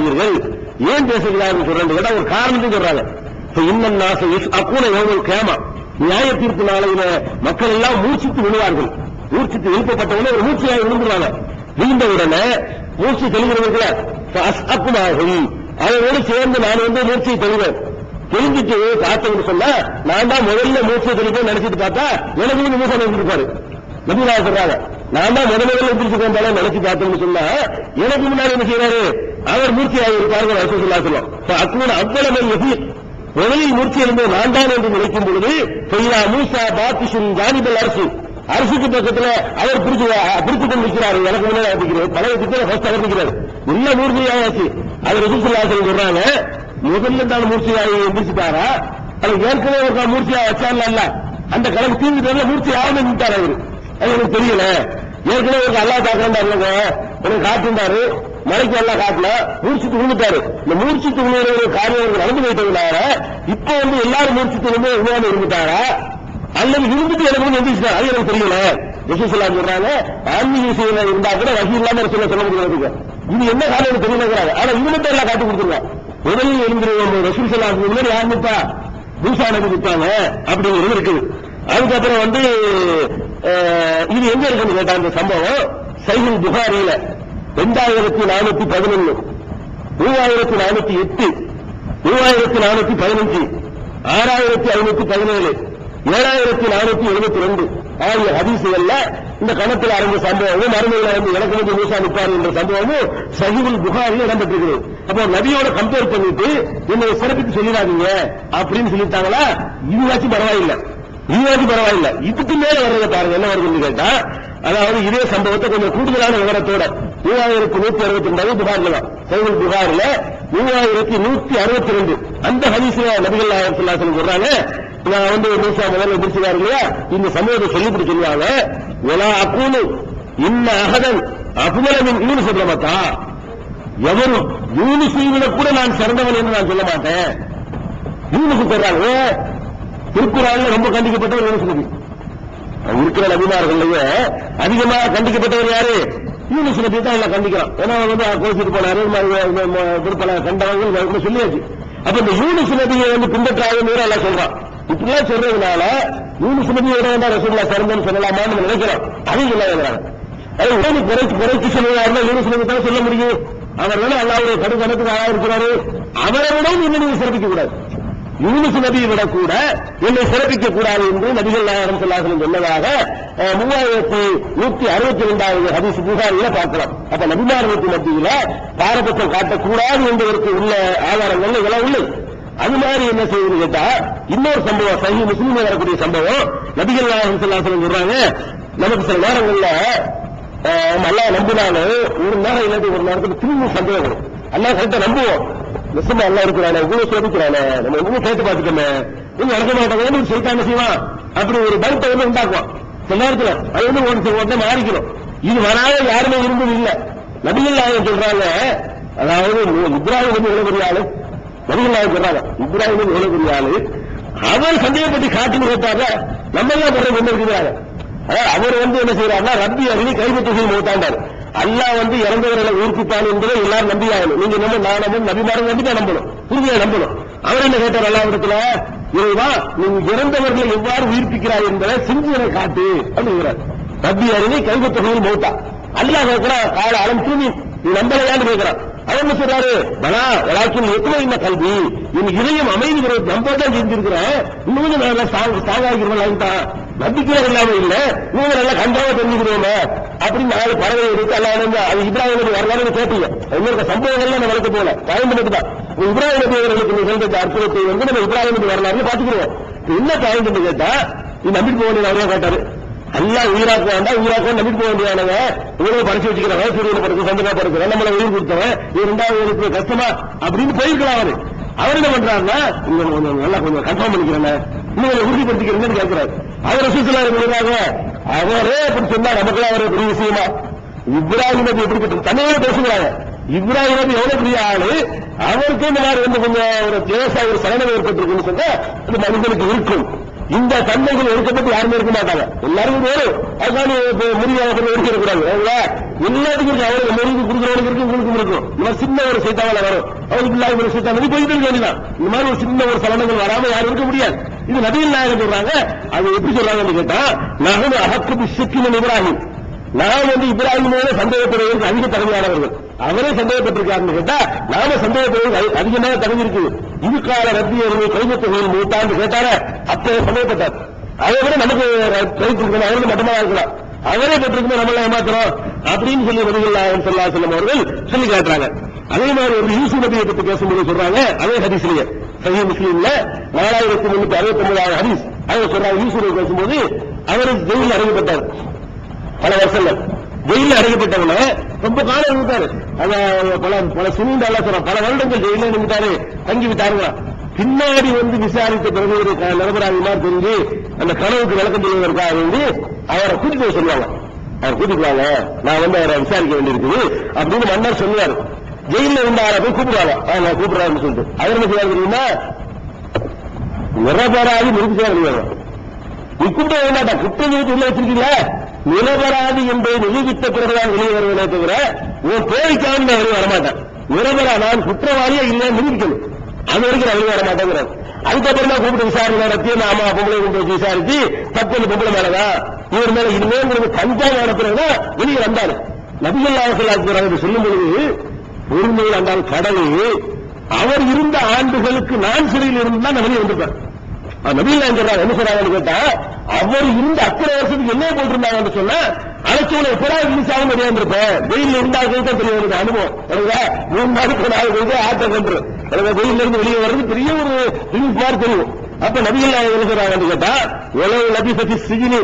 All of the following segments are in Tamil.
பேசாதீர்கள் ஏன் பேசுகிறார்கள் சொல்றேன் கேட்டா ஒரு காரணத்தையும் சொல்றாங்க. இப்ப இன்னும் நாச அக்கூன எவ்வளவு கேமா நியாய தீர்ப்பு நாளையில மக்கள் எல்லாம் மூச்சித்து விழுவார்கள். மூச்சித்து எழுப்பப்பட்டவனே ஒரு மூச்சியாக விழுந்துருவாங்க. விழுந்த உடனே மூச்சு தெளிகிறவர்கள அக்குமாகும் அதோடு சேர்ந்து நான் வந்து மூச்சை தெளிவேன். தெரிஞ்சிட்டு பார்த்தவங்க சொன்னா நான் தான் முதல்ல மூச்சை தெளிப்பேன் நினைச்சிட்டு பார்த்தா எனக்கு வந்து மூசை நினைச்சிருப்பாரு நபிலா சொல்றாங்க நான் தான் முத முதல்ல எந்திரிச்சு வந்தாலும் நினைச்சு பார்த்தோம்னு சொன்னா எனக்கு முன்னாடி என்ன செய்யறாரு அவர் மூர்த்தியாக இருப்பார்கள் அரசு சொல்லும் அக்குவன் அவ்வளவு எதிர் முதலில் மூர்த்தி இருந்த நான் தான் என்று நினைக்கும் பொழுது செய்யா மூசா பாத்திஷன் ஜானிபல் அரசு. அரசுக்கு பக்கத்துல அவர் பிடிச்சு பிடித்து கொண்டிருக்கிறார் எனக்கு முன்னாடி பழைய திட்டம் ஃபர்ஸ்ட் ஆரம்பிக்கிறார் என்ன மூர்த்தியாச்சு அவர் எதிர்த்து சொல்றாங்க முதல்ல தான் மூர்த்தியாக எந்திரிச்சுட்டாரா அது ஏற்கனவே ஒரு மூர்த்தியா வச்சார்ல அந்த கணக்கு தீர்ந்து மூர்த்தி ஆகணும் அவர் அவரு. அது எனக்கு தெரியல. ஏற்கனவே ஒரு அல்லா காட்டுறாரு இல்லைங்க எனக்கு காட்டுண்டாரு மலைக்கு எல்லாம் காட்டல. மூர்ச்சித்து விழுந்துட்டாரு இந்த மூர்ச்சித்து விழுகிற ஒரு காரியம் நடந்து போயிட்டதுனால இப்ப வந்து எல்லாரும் மூர்ச்சித்து விழுந்து உணவு இருந்துட்டாரா? அல்லது இருந்துட்டு எனக்கு வந்து எந்திரிச்சிட்டா அது எனக்கு தெரியல. யசூசலா சொல்றாங்க ஆன்மீக விஷயம் இருந்தா கூட வகி இல்லாம சொல்ல சொல்ல முடியாது இது என்ன காரணம் தெரியலங்கிறாங்க. ஆனா இது மட்டும் எல்லாம் காட்டி கொடுத்துருவாங்க முதலில் எழுந்திருவோம் ரசூல் சலா முன்னாடி ஆரம்பித்தா பூசா நபி நிற்பாங்க அப்படிங்கிறது இருக்குது. அதுக்கப்புறம் வந்து இது எங்க இருக்குன்னு கேட்டா இந்த சம்பவம்? சைஹுல் புகாரியில ரெண்டாயிரத்தி நானூத்தி பதினொன்னு மூவாயிரத்தி நானூத்தி எட்டு மூவாயிரத்தி நானூத்தி பதினஞ்சு ஆறாயிரத்தி ஐநூத்தி பதினேழு ஏழாயிரத்தி நானூத்தி எழுபத்தி ரெண்டு ஆகிய ஹதீசுகள்ல இந்த கணத்தில் அறிந்த சம்பவமும் மறுமையில் அறிந்து எனக்கு வந்து மூசா நிற்பார் என்ற சம்பவமும் சஹிபுல் புகாரில் இடம்பெற்றிருக்கிறது. அப்போ நபியோட கம்பேர் பண்ணிட்டு என்னை சிறப்பித்து சொல்லிடாதீங்க அப்படின்னு சொல்லிட்டாங்களா? இதுவாச்சும் பரவாயில்லை. இதுவாச்சும் பரவாயில்ல. இதுக்கு மேல வர்றத பாருங்க என்ன வருதுன்னு கேட்டா அதாவது இதே சம்பவத்தை கொஞ்சம் கூடுதலான விவரத்தோட மூவாயிரத்தி நூத்தி அறுபத்தி ரெண்டாவது புகார்ல சைவல் புகாரில் மூவாயிரத்தி நூத்தி அறுபத்தி ரெண்டு அந்த ஹரிசுல நபிகள் நாயகம் சொல்றாங்க நான் வந்து மூசா முதல்ல பிடிச்சிருக்காரு இல்லையா? இந்த சமூகத்தை சொல்லிவிட்டு சொல்லுவாங்க ஒலா அக்கூனு இன்ன அகதன் அபுமலமின் யூனு சொல்ல மாட்டா எவரும் யூனிசீவில கூட நான் சிறந்தவன் என்று நான் சொல்ல மாட்டேன். யூனிசு சொல்றாங்க திருக்குறள் ரொம்ப கண்டிக்கப்பட்டவர் யூனிஸ் நபி இருக்கிற நபிமார்கள்லயே அதிகமாக கண்டிக்கப்பட்டவர் யாரு? யூனிஸ் நபி தான் எல்லாம் கண்டிக்கிறான். ஏன்னா வந்து கோச்சிட்டு போனாரு மாதிரி பல கண்டவங்க சொல்லியாச்சு. அப்ப இந்த யூனிஸ் நபியை வந்து பின்பற்றாதுன்னு எல்லாம் சொல்றான். இப்படிலாம் சொல்றதுனால யூனிஸ் நபியோட வந்து ரசூல்லா சிறந்தன்னு சொல்லலாமான்னு நினைக்கிறோம். அதையும் சொல்லாங்கிறாங்க அது உடனே குறைச்சு குறைச்சு சொல்லுவாருன்னா யூனிஸ் நபி தான் சொல்ல முடியும்? அவர் வேணா அல்லாவுடைய கடுகணத்துக்கு ஆளா இருக்கிறாரு அவரை விட இன்னும் நீங்க சிறப்பிக்க கூடாது யூனிஸ் நபியை விட கூட என்னை சிறப்பிக்க கூடாது என்று நபிகள் நாயகம் சொல்லாசலம் சொன்னதாக மூவாயிரத்தி நூத்தி அறுபத்தி ரெண்டாவது ஹதீஸ் புகாரில பார்க்கலாம் அப்ப நபிமார்களுக்கு மத்தியில பாரபட்சம் காட்டக்கூடாது என்பதற்கு உள்ள ஆதாரங்கள் இதெல்லாம் உள்ளது. அது மாதிரி என்ன செய்யுதுன்னு கேட்டா இன்னொரு சம்பவம் சஹி முஸ்லீம் வரக்கூடிய சம்பவம் நபிகள் நாயகம் சொல்லாசலம் சொல்றாங்க நமக்கு சில நேரங்கள்ல நல்லா நம்பினாலும் ஒரு நேரம் இல்லாட்டி ஒரு நேரத்துக்கு திரும்பி சந்தேகம் வரும். எல்லாம் கரெக்டா நம்புவோம். நிச்சயமா எல்லாம் இருக்கிறானே இவ்வளவு சோதிக்கிறானே நம்ம இன்னும் கேட்டு பார்த்துக்கோமே. இன்னும் நடக்க மாட்டாங்க செய்தான் செய்வான் அப்படி ஒரு பயத்தை வந்து உண்டாக்குவான். சில நேரத்தில் அது வந்து ஒரு உடனே மாறிக்கணும் இது வராத யாருமே இருந்தது இல்ல. நபிகள் நாயகம் சொல்றாங்க அதாவது இப்ராஹிம் வந்து எவ்வளவு பெரிய ஆளு? நபிகள் நாயகம் சொல்றாங்க இப்ராஹிம் வந்து எவ்வளவு பெரிய ஆளு? அவர் சந்தேகப்பட்டு காட்டி கொடுத்தாங்க நம்ம எல்லாம் பதவி கொண்டு வந்து இருக்கிறாங்க அவர் வந்து என்ன செய்யறாருன்னா ரப்பி அறிவி கைப்பற்றி செய்ய மூத்தாண்டார். அல்லாஹ் வந்து இறந்தவர்களை உயிர்ப்பிப்பான் என்பதை எல்லாரும் நம்பியாகணும். நீங்க நம்ம நான் நபிமாரும் நம்பி தான் நம்பணும். உறுதியா நம்பணும்? அவர் என்ன கேட்டார் அல்லா இடத்துல இறைவா நீ இறந்தவர்களை எவ்வாறு உயிர்ப்பிக்கிறாய் என்பதை சிந்தனை காட்டு அப்படிங்கிறார். ரப்பி அறிவை கைவத்தொகையில் மௌத்தா. அல்லாஹ் கேட்கிறான் கால அலம் தூமி நீ நம்பலையான்னு கேட்கிறான். அவர் என்ன சொல்றாரு? பலா எல்லாத்தையும் எத்தனை என்ன கல்வி? என் இதயம் அமைதி நம்ப தான் செஞ்சிருக்கிறேன். இன்னும் நல்லா சாகாகிறவன் ஆகிட்டான் நம்பிக்கையே இல்லாம இல்ல. நீங்க நல்லா கண்டாவ தெரிஞ்சுக்கிறோமே. அப்படின்னு நாலு பறவை எடுத்து எல்லாம் அது இப்ராஹிம் நபி வரலாறு கேட்டீங்க. இன்னொரு சம்பவங்கள்லாம் நம்ம வளர்க்க போல பயன் தான். இப்ராஹிம் நபி அவர்களுக்கு நிகழ்ந்த அற்புதத்தை வந்து நம்ம இப்ராஹிம் நபி வரலாறு பாத்துக்கிறோம் என்ன பயன் கேட்டா நீ நம்பிட்டு போக வேண்டியது அவரே கேட்டாரு. எல்லாம் உயிராக்க வேண்டாம் உயிராக்க நம்பிட்டு போக வேண்டியதானவங்க இவ்வளவு பறிச்சு வச்சுக்கிறவங்க சூரியனை படுக்க சந்திரா படுக்கிற நம்மள உயிர் கொடுத்தவன் இரண்டாவது உயிருக்கு கஷ்டமா? அப்படின்னு போயிருக்கலாம் அவரு. அவர் என்ன பண்றாருன்னா இன்னும் கொஞ்சம் நல்லா கொஞ்சம் கன்ஃபார்ம் பண்ணிக்கிறேன். இன்னும் கொஞ்சம் உறுதிப்படுத்திக்கிறேன்னு கேட்கிறாரு. அவர் சுற்றுலா இருக்கிறாங்க அவரே அப்படி சொன்னா நமக்குலாம் அவரே பெரிய விஷயமா. இப்ராஹிம் நபி எப்படி பட்டு பேசுகிறாங்க. இப்ராஹிம் நபி எவ்வளவு பெரிய ஆளு? அவருக்கு இந்த மாதிரி வந்து கொஞ்சம் ஒரு லேசா ஒரு சலனம் ஏற்பட்டிருக்குன்னு சொன்னா அது மனிதனுக்கு இருக்கும். இந்த தன்மைகள் எடுக்கப்பட்டு யாருமே இருக்க மாட்டாங்க. எல்லாரும் வேறு. அதுக்கான முடியாத எடுத்துடக்கூடாது எல்லாத்துக்கும் அவருக்கு மருந்து கொடுக்குறவனுக்கு இருக்கும் உங்களுக்கு இருக்கும் இவன் சின்ன ஒரு சைத்தாவில் வரும். அவருக்கு இல்லாத ஒரு சைத்தான் போயிட்டு இருக்க வேண்டியதான் இந்த மாதிரி ஒரு சின்ன ஒரு சலனங்கள் வராம யாரும் இருக்க முடியாது. இது நபியில் நாயகம் சொல்றாங்க. அது எப்படி சொல்றாங்கன்னு கேட்டா நகது அகக்கு பிசுக்கின் இப்ராஹிம். நான் வந்து இப்ராஹிம் மேல சந்தேகப்படுவதற்கு அதிக தகுதியானவர்கள். அவரே சந்தேகப்பட்டிருக்காருன்னு கேட்டா நாம சந்தேகப்படுவதற்கு அதி- அதிகமாக தகுதி இருக்குது இது கால ரத்தி கைமத்தொகையில் மூத்தாண்டு கேட்டார அப்போ சந்தேகப்பட்டார். அதை விட நமக்கு ரைட் இருக்கணும் அவருக்கு மட்டமா இருக்கலாம். அவரே பெற்றிருக்கும் நம்மள ஏமாத்துறோம் அப்படின்னு சொல்லி நபிகள் சொல்லா செல்லும் அவர்கள் சொல்லி காட்டுறாங்க. அதே மாதிரி ஒரு யூசு நபியை பற்றி பேசும்போது சொல்றாங்க அதே ஹதீஸ்லயே. சஹீஹ் முஸ்லீம்ல நாலாயிரத்தி முன்னூத்தி அறுபத்தி ஒன்பதாவது ஹதீஸ் அவர் சொல்றாங்க யூசு பேசும்போது அவர் ஜெயிலில் அடைக்கப்பட்டார். பல வருஷங்கள். ஜெயில அடைக்கப்பட்டவங்க ரொம்ப காலம் இருந்தாரு அத பல பல சுனிந்த அல்ல பல வருடங்கள் ஜெயில இருந்துட்டாரு. தங்கி விட்டாருங்க. பின்னாடி வந்து விசாரித்த பிறகு ஒரு தெரிஞ்சு அந்த கனவுக்கு விளக்கம் தெரிவதற்காக வந்து அவரை கூட்டிட்டு சொல்லுவாங்க. அவர் கூட்டிட்டு வாங்க. நான் வந்து அவரை விசாரிக்க வேண்டியிருக்குது அப்படின்னு மன்னர் சொல்லுவாரு. ஜெயில இருந்த ஆளை போய் கூப்பிடுவாங்க. ஆ, கூப்பிடுறாருன்னு சொல்லிட்டு. அவர் என்ன செய்வாரு தெரியுமா? நிரபராதி நிரூபிச்சு முடியாது நீ கூப்பிட வேண்டாம் குற்றம் நிறுத்தி உள்ள வச்சிருக்கீங்க. நிரபராதி என்பதை நிரூபித்த பிறகுதான் வெளியே வருவதே தவிர உன் பேருக்காக நான் வெளியே வரமாட்டேன். நிரபரா நான் குற்றவாளியா இல்லைன்னு நிரூபிக்கணும். அது வரைக்கும் நான் வெளியே வரமாட்டேங்கிறார். அதுக்கப்புறமா தான் கூப்பிட்டு விசாரணை நடத்தி நாம பொம்பளை கொண்டு வச்சு விசாரிச்சு தப்பு அந்த பொம்பளை மேலதான். இவர் மேல இனிமேல் உங்களுக்கு கஞ்சா நடத்துறதுதான் வெளியே வந்தாரு. நபிகள் நாயகர்கள் சொல்லும் பொழுது பொறுமையில் அந்தால் கடவுள் அவர் இருந்த ஆண்டுகளுக்கு நான் சிறையில் இருந்து தான் வந்திருப்பார் நபீல் வந்திருப்பேன் சொல்றாங்க என்ன சொல்றாங்கன்னு கேட்டா அவர் இருந்த அத்தனை வருஷத்துக்கு என்ன போட்டிருந்தாங்கன்னு சொன்னா அழைச்சவனை எப்படா ரிலீஸ் ஆகும் தெரியாம வெயில் இருந்தாலும் தான் தெரிய வருது அனுபவம். எனக்கா மூணு நாளுக்கு நாலு போது ஆட்டம் கொண்டு எனக்கு வெயில இருந்து வெளியே வர்றது பெரிய ஒரு ரிலீஸ் மாதிரி தெரியும். அப்ப நபிகள் நாயகம் என்ன சொல்றாங்கன்னு கேட்டா உலக லபிசதி சிஜினி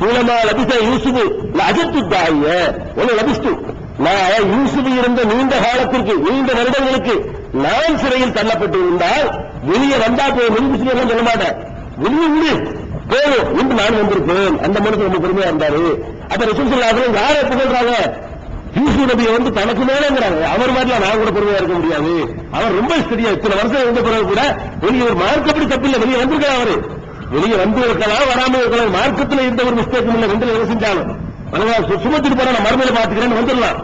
சூலமா லபிச யூசுபு அஜத்து தாய உலக லபிஸ்து. நான் யூசுபு இருந்த நீண்ட காலத்திற்கு நீண்ட வருடங்களுக்கு நான் சிறையில் தள்ளப்பட்டு இருந்தால் வெளியே வந்தா போய் முன்பிச்சு எல்லாம் சொல்ல மாட்டேன். வெளியே உண்டு போதும் இன்று நான் வந்திருப்பேன் அந்த மனுஷன் ரொம்ப பெருமையா இருந்தாரு. அப்ப ரசூசல்லாசலம் யாரை புகழ்றாங்க? யூசு நபியை வந்து தனக்கு மேலங்கிறாங்க. அவர் மாதிரிலாம் நான் கூட பொறுமையா இருக்க முடியாது. அவர் ரொம்ப ஸ்டடியா இத்தனை வருஷம் இருந்த பிறகு கூட வெளியே ஒரு மார்க்கப்படி தப்பில்லை. வெளியே வந்திருக்கேன் அவரு. வெளியே வந்து இருக்கலாம் வராம இருக்கலாம் மார்க்கத்துல இருந்த ஒரு மிஸ்டேக் இல்லை ரெண்டு எதை செஞ்சாலும். சுமத்திட்டு போற நான் மறுமையில பாத்துக்கிறேன்னு வந்துடலாம்.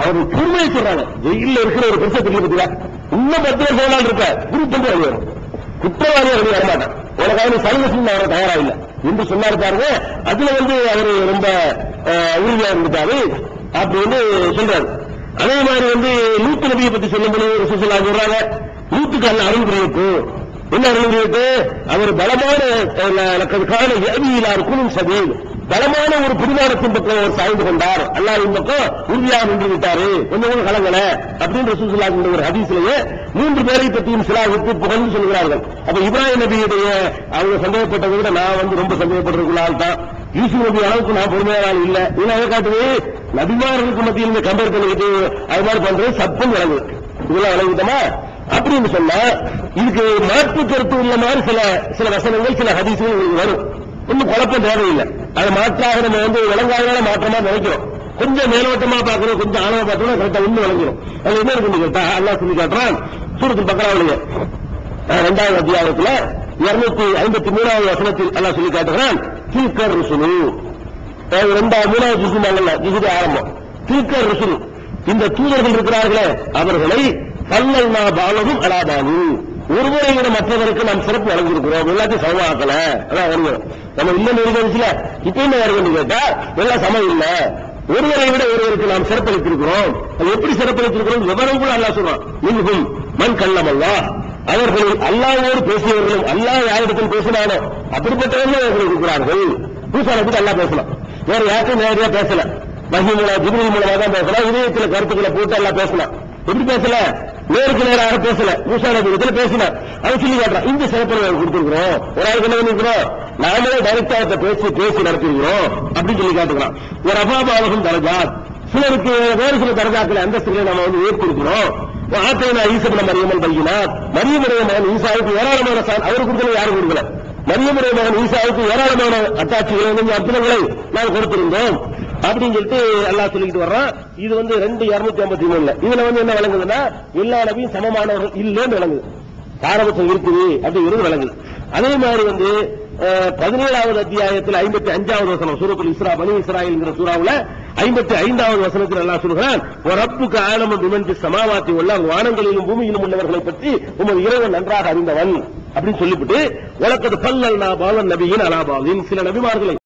அவர் பொறுமையை சொல்றாங்க. ஜெயில இருக்கிற ஒரு பெருசை தெரிய பத்தியா? இன்னும் பத்து வருஷம் நாள் இருக்க. குரூப் வந்து வெளியே வரும் குற்றவாளியா வெளியே வரமாட்டேன் உனக்காக சலுகை செய்ய அவர் தயாரா இல்லை என்று சொன்னாரு பாருங்க. அதுல வந்து அவரு ரொம்ப அஹ், உறுதியா இருந்துட்டாரு. அப்படி வந்து சொல்றாரு. அதே மாதிரி வந்து நூத்து நபியை பத்தி சொல்லும்போது ஒரு சுசலா சொல்றாங்க. நூத்துக்கு அல்ல அருள் புரியட்டும் என்ன அருள் புரியட்டு? அவர் பலமான கால ஏவியிலா இருக்கணும் சபீல் பலமான ஒரு பிடிவாதத்தின் பக்கம் அவர் சாய்ந்து கொண்டார். அல்லாவின் பக்கம் உறுதியாக நின்று விட்டாரு. கொஞ்சம் கொஞ்சம் கலங்கல? அப்படின்னு ரசூசுல்லா ஒரு ஹதீஸ்லயே மூன்று பேரை பற்றியும் சிலாவுக்கு புகழ்ந்து சொல்கிறார்கள். அப்ப இப்ராஹிம் நபியுடைய அவங்க சந்தேகப்பட்டதை விட நான் வந்து ரொம்ப சந்தேகப்படுறதுக்குள்ள தான் யூசுப் நபி அளவுக்கு நான் பொறுமையான இல்ல. இதெல்லாம் எதை காட்டுது நபிமார்களுக்கு மத்தியில் இந்த கம்பேர் பண்ணிக்கிட்டு அது மாதிரி பண்றது சத்தம் விளங்கு இதெல்லாம் விளங்குதமா? அப்படின்னு சொன்னா இதுக்கு மாற்று கருத்து உள்ள மாதிரி சில சில வசனங்கள் சில ஹதீசுகள் வரும். ஒன்றும் குழப்பம் தேவையில்லை. அது மாற்றாக நம்ம வந்து விளங்காதனால மாற்றமா நினைக்கிறோம். கொஞ்சம் மேலோட்டமா பார்க்கணும் கொஞ்சம் ஆழமா பார்க்கணும் கரெக்டா இன்னும் விளங்கிடும் அது என்ன இருக்குன்னு கேட்டா அல்லா சொல்லி காட்டுறான் சூரத்து பக்கராவுடைய இரண்டாவது அத்தியாயத்துல இருநூத்தி ஐம்பத்தி மூணாவது வசனத்தில் அல்லா சொல்லி காட்டுகிறான் தீக்கர் ருசுலு. ரெண்டாவது மூணாவது ஜிசு அல்ல ஜிசுது ஆரம்பம். தீக்கர் ருசுலு. இந்த தூதர்கள் இருக்கிறார்களே அவர்களை கல்லல்னா பாலவும் அலாபானு ஒருவரை விட மற்றவருக்கு நாம் சிறப்பு வழங்கியிருக்கிறோம். எல்லாத்தையும் சமமாக்கல. அதான் வருகிறோம் நம்ம இல்லைன்னு இருந்துச்சுல இப்ப என்ன வருதுன்னு கேட்டா எல்லாம் சமம் இல்லை. ஒருவரை விட ஒருவருக்கு நாம் சிறப்பளித்திருக்கிறோம். அது எப்படி சிறப்பளித்திருக்கிறோம்? விவரம் கூட அல்லா சொல்றான். மின்ஹும் மண் கள்ளம் அல்லா. அவர்களில் அல்லாவோடு பேசியவர்களும் அல்லா யாரிடத்தில் பேசினானோ அப்படிப்பட்டவர்கள் அவர்கள் இருக்கிறார்கள். பூசாரை நபி அல்லா பேசலாம் வேற யாருக்கும் நேரடியா பேசல. வகி மூலம் ஜிபிரி மூலமா தான் பேசலாம் இதயத்தில் கருத்துக்களை போட்டு எல்லாம் பேசலாம் எப்படி பேசல? நேருக்கு நேராக பேசல. மூசா நபி இடத்துல பேசல. அதை சொல்லி காட்டுறான். இந்த சிறப்பு கொடுத்துருக்கிறோம் கொடுத்திருக்கிறோம். ஒரு ஆளுக்கு என்ன பண்ணிருக்கிறோம் நாமளே டைரக்டா பேசி பேசி நடத்திருக்கிறோம் அப்படின்னு சொல்லி காட்டுக்கிறான் ஒரு அபாபாவகம் தரஜாத் சிலருக்கு வேறு சில அந்த அந்தஸ்துகளை நம்ம வந்து உயர்த்திருக்கிறோம் ஆத்தைனா ஈசபுல மரியமன் பையினார் மரியமுடைய மகன் ஈசாவுக்கு ஏராளமான சான் அவர் கொடுக்கல யாரும் கொடுக்கல. மரியமுடைய மகன் ஈசாவுக்கு ஏராளமான அத்தாட்சிகளை அற்புதங்களை நாம் கொடுத்திருந்தோம். அப்படின்னு சொல்லிட்டு எல்லாம் சொல்லிக்கிட்டு வர்றான். இது வந்து ரெண்டு இருநூத்தி ஐம்பத்தி மூணுல. இதுல வந்து என்ன விளங்குதுன்னா எல்லா நபியும் சமமானவர்கள் இல்லைன்னு விளங்குது. பாரபட்சம் இருக்குது அப்படிங்கிறது விளங்குது. அதே மாதிரி வந்து பதினேழாவது அத்தியாயத்தில் ஐம்பத்தி அஞ்சாவது வசனம் சூரத்தில் இஸ்ரா பனி இஸ்ராயில்ங்கிற சூறாவில் ஐம்பத்தி ஐந்தாவது வசனத்தில் எல்லாம் சொல்கிறான் ஒரு அப்புக்கு ஆழமும் பிமன்தி சமாவாத்தி உள்ள வானங்களிலும் பூமியிலும் உள்ளவர்களை பற்றி உமது இறைவன் நன்றாக அறிந்தவன் அப்படின்னு சொல்லிவிட்டு உலகத்து பல்லல் நான் நபியின் அலாபாவின் சில நபிமார்களை